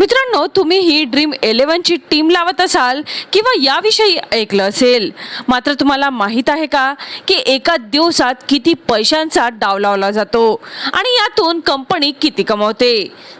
मित्रांनो तुम्ही ही dream इलेव्हनची team लावत असाल किंवा याविषयी ऐकलं असेल मात्र तुम्हाला माहीत आहे का की एका दिवसात किती पैशांचा डाव लावला जातो आणि यातून कंपनी किती कमवते?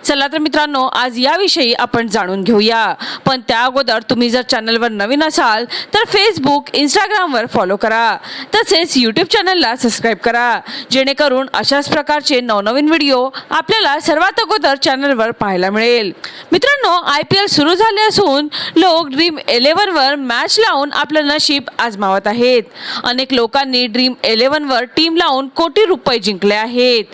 चला तर मित्रांनो आज याविषयी आपण जाणून घेऊया. पण त्या अगोदर तुम्ही जर चॅनलवर नवीन असाल तर फेसबुक इंस्टाग्रामवर फॉलो करा. तसेच यूट्यूब चॅनलला सबस्क्राईब करा. जेणेकरून अशाच प्रकारचे नवनवीन व्हिडिओ आपल्याला सर्वात अगोदर चॅनलवर पाहायला मिळेल. मित्रांनो आय पी एल सुरू झाले असून लोक ड्रीम इलेव्हनवर मॅच लावून आपलं नशीब आजमावत आहेत. अनेक लोकांनी ड्रीम इलेव्हनवर टीम लावून कोटी रुपये जिंकले आहेत.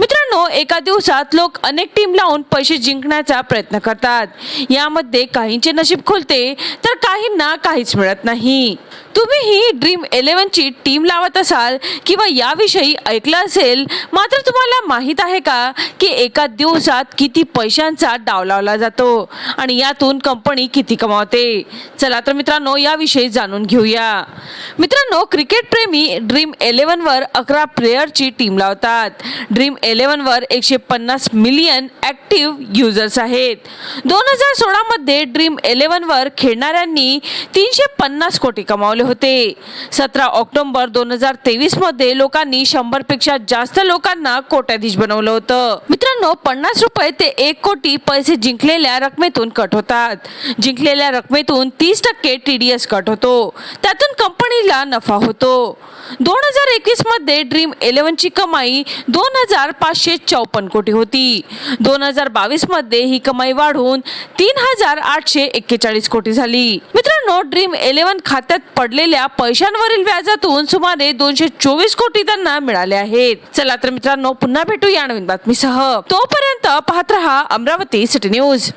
मित्रांनो एका दिवसात लोक अनेक टीम लावून पैसे जिंकण्याचा प्रयत्न करतात. यामध्ये काहींचे नशीब खुलते तर काहींना काहीच मिळत नाही. तुम्ही ही ड्रीम इलेव्हनची टीम लावत असाल किंवा याविषयी ऐकलं असेल मात्र तुम्हाला माहीत आहे का की एका दिवसात किती पैशांचा डाव लावला जातो आणि यातून कंपनी किती कमावते? चला तर मित्रांनो याविषयी जाणून घेऊया. मित्रांनो क्रिकेट प्रेमी ड्रीम इलेव्हनवर अकरा प्लेयरची टीम लावतात. ड्रीम इलेव्हनवर एकशे पन्नास मिलियन ॲक्टिव्ह युजर्स आहेत. दोन हजार सोळामध्ये ड्रीम इलेव्हनवर खेळणाऱ्यांनी तीनशे पन्नास कोटी कमावले होते. सतरा ऑक्टोबर दोन हजार तेवीसमध्ये लोकांनी शंभरपेक्षा जास्त लोकांना कोट्याधीश बनवलं होतं. मित्रांनो पन्नास रुपये ते एक कोटी पैसे जिंकलेल्या रकमेतून कट होतात. जिंकलेल्या रकमेतून तीस टक्के टी डी एस कट होतो. त्यातून कंपनीला नफा होतो. दोन हजार एकवीसमध्ये ड्रीम इलेव्हनची कमाई दोन हजार पाचशे चौपन्न कोटी होती. दोन हजार बावीसमध्ये ही कमाई वाढून तीन हजार आठशे एक्केचाळीस कोटी झाली. मित्रांनो ड्रीम इलेव्हन खात्यात पडलेल्या पैशांवरील व्याजातून सुमारे दोनशे चोवीस कोटी त्यांना मिळाले आहेत. चला तर मित्रांनो पुन्हा भेटू या नवीन बातमीसह. तोपर्यंत पाहत रहा अमरावती सिटी न्यूज.